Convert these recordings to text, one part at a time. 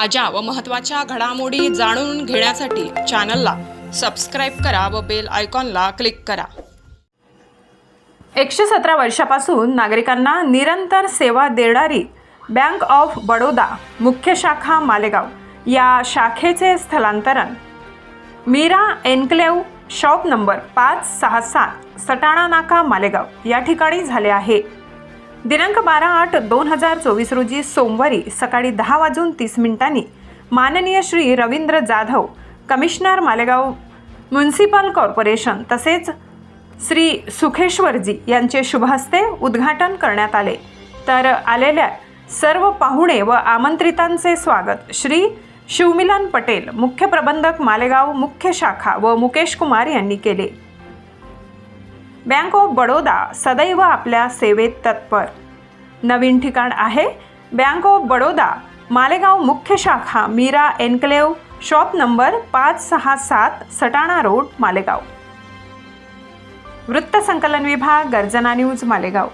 ताज्या व महत्त्वाच्या घडामोडी जाणून घेण्यासाठी चॅनलला सबस्क्राईब करा व बेल आयकॉनला क्लिक करा. एकशे सतरा वर्षापासून नागरिकांना निरंतर सेवा देणारी बँक ऑफ बडोदा मुख्य शाखा मालेगाव या शाखेचे स्थलांतरण. मीरा एन्क्लेव शॉप नंबर पाच सहा सात सटाणा नाका मालेगाव या ठिकाणी झाले आहे. दिनांक बारा आठ दोन हजार चोवीस रोजी सोमवारी सकाळी दहा वाजून तीस मिनिटांनी माननीय Shri Ravindra Jadhav commissioner Malegaon municipal corporation तसेच श्री सुखेश्वरजी यांचे शुभहस्ते उद्घाटन करण्यात आले. तर आलेल्या सर्व पाहुणे व आमंत्रितांचे स्वागत श्री शिवमिलन पटेल मुख्य प्रबंधक मालेगाव मुख्य शाखा व मुकेश कुमार यांनी केले. बँक ऑफ बडोदा सदैव आपल्या सेवेत तत्पर. नवीन ठिकाण आहे बँक ऑफ बडोदा मालेगाव मुख्य शाखा मीरा एन्क्लेव शॉप नंबर पाच सहा सात सटाणा रोड मालेगाव. वृत्तसंकलन विभाग Garjana news Malegaon.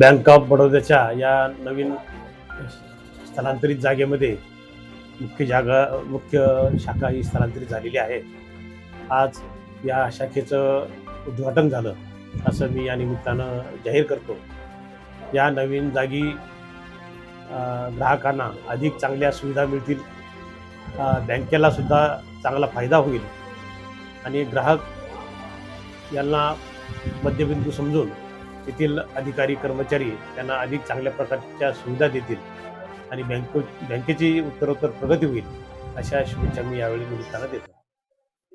Bank of बडोद्याच्या या नवीन स्थलांतरित जागेमध्ये मुख्य जागा मुख्य शाखा ही स्थलांतरित झालेली आहे. आज या शाखेचं उद्घाटन झालं असं मी या निमित्तानं जाहीर करतो. या नवीन जागी ग्राहकांना अधिक चांगल्या सुविधा मिळतील. बँकेलासुद्धा बँकेला सुद्धा चांगला फायदा होईल. आणि ग्राहक यांना मध्यबिंदू समजून येथील अधिकारी कर्मचारी त्यांना अधिक चांगल्या प्रकारच्या सुविधा देतील आणि बँक बँकेची उत्तरोत्तर प्रगती होईल अशा शुभेच्छा मी यावेळी निमित्तानं देतो.